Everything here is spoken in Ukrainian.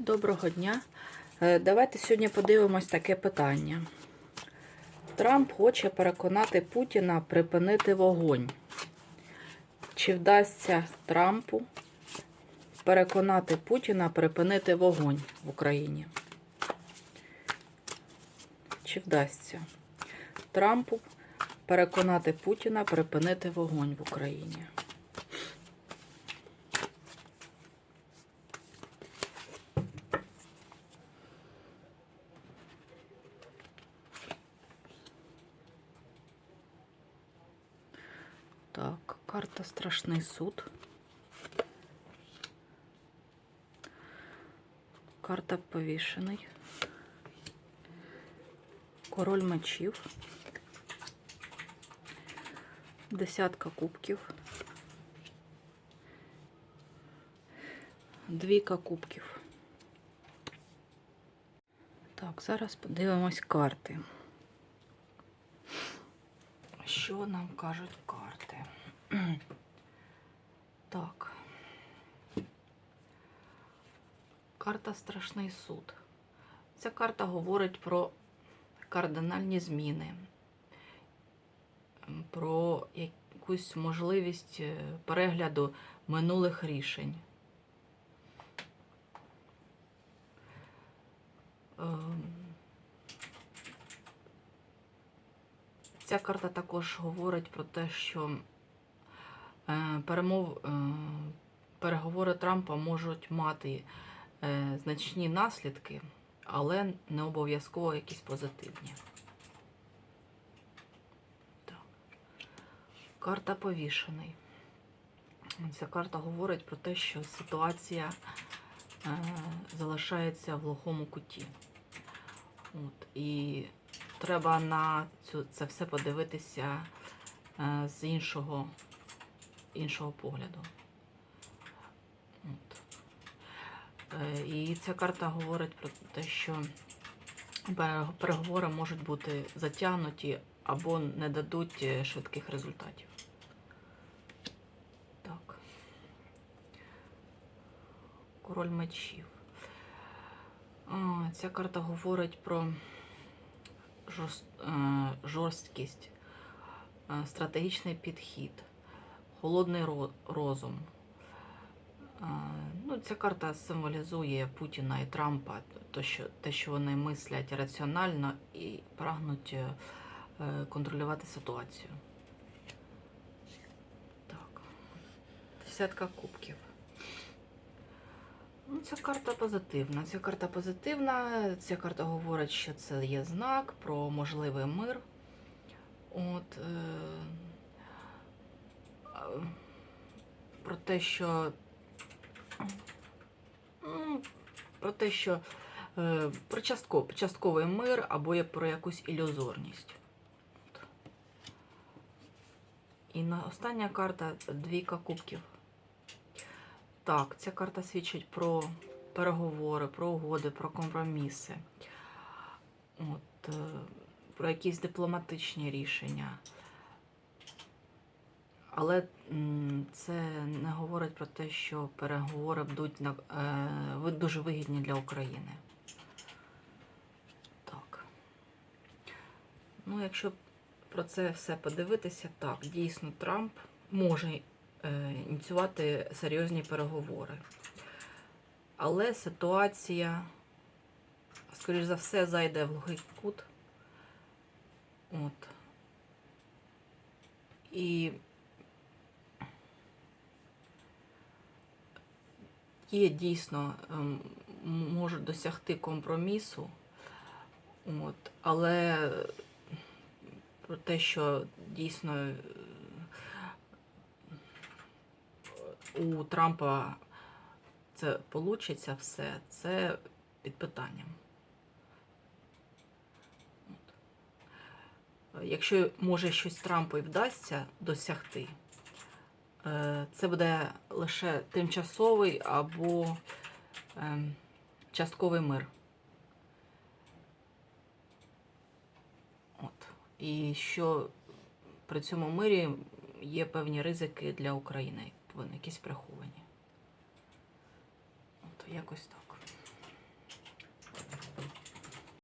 Доброго дня. Е, Давайте сьогодні подивимось таке питання. Трамп хоче переконати Путіна припинити вогонь. Чи вдасться Трампу переконати Путіна припинити вогонь в Україні? Чи вдасться Трампу переконати Путіна припинити вогонь в Україні? Так, карта Страшний суд. Карта повішений. Король мечів. Десятка кубків. Двійка кубків. Так, зараз подивимось карти. Що нам кажуть карти? Так. Карта Страшний суд. Ця карта говорить про кардинальні зміни, про якусь можливість е, перегляду минулих рішень. Ця карта також говорить про те, що е, перемов, е, переговори Трампа можуть мати е, значні наслідки, але не обов'язково якісь позитивні. Так. Карта повішений. Ця карта говорить про те, що ситуація залишається в глухому куті. От, і треба на цю, це все подивитися е, з іншого, іншого погляду. От. Е, і ця карта говорить про те, що переговори можуть бути затягнуті або не дадуть е, швидких результатів. Так. Король мечів. Ця карта говорить про жорсткість, е, стратегічний підхід, холодний ро- розум. Е, Ну, ця карта символізує Путіна і Трампа, то, що, те, що вони мислять раціонально і прагнуть е, е, контролювати ситуацію. Так. Десятка кубків. Ну, ця карта позитивна. Ця карта позитивна. Ця карта говорить, що це є знак про можливий мир. От, е, про те, що про те, що е, про частковий, частковий мир або є про якусь ілюзорність. І на остання карта двійка кубків. Так, ця карта свідчить про переговори, про угоди, про компроміси, От, е, про якісь дипломатичні рішення. Але це не говорить про те, що переговори будуть на, е, дуже вигідні для України. Так. Ну, якщо про це все подивитися, так, дійсно Трамп може ініціювати серйозні переговори. Але ситуація, скоріш за все, зайде в глухий кут. От. І є дійсно, ем, можуть досягти компромісу, от, але про те, що дійсно е, у Трампа це получиться все, це під питанням. Якщо може щось Трампу і вдасться досягти, е, це буде лише тимчасовий або ем, частковий мир. От. І що при цьому мирі є певні ризики для України, вони якісь приховані. От, якось так.